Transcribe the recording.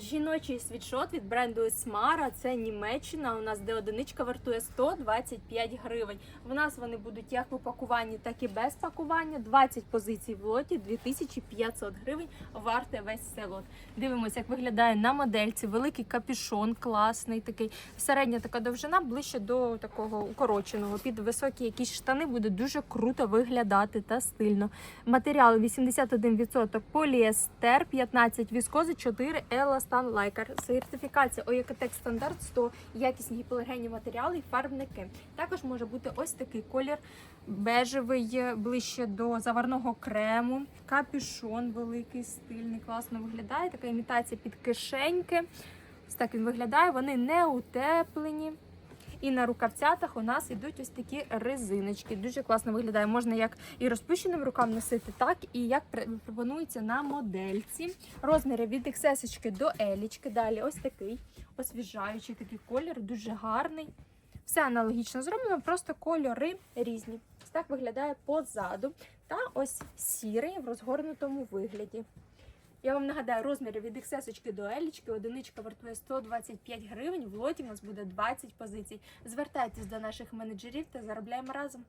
Жіночий світшот від бренду Esmara, це Німеччина. У нас де одиничка вартує 125 гривень. В нас вони будуть як в упакуванні, так і без пакування. 20 позицій в лоті, 2500 гривень. Варте весь цей лот. Дивимося, як виглядає на модельці. Великий капюшон, класний такий. Середня така довжина ближче до такого укороченого. Під високі якісь штани буде дуже круто виглядати та стильно. Матеріал 81% поліестер, 15 віскози, 4 еластан лайкар. Сертифікація ОЄКТЕК стандарт 100, якісні гіпоалергенні матеріали і фарбники. Також може бути ось такий колір бежевий, ближче до заварного крему. Капюшон великий, стильний, класно виглядає. Така імітація під кишеньки. Ось так він виглядає. Вони не утеплені. І на рукавцятах у нас ідуть ось такі резиночки. Дуже класно виглядає. Можна як і розпущеним рукам носити, так і як пропонується на модельці. Розміри від XS до L. Далі ось такий освіжаючий такий колір, дуже гарний. Все аналогічно зроблено, просто кольори різні. Так виглядає позаду. Та ось сірий в розгорнутому вигляді. Я вам нагадаю, розміри від XS до L, одиничка вартує 125 гривень, в лоті у нас буде 20 позицій. Звертайтесь до наших менеджерів та заробляємо разом.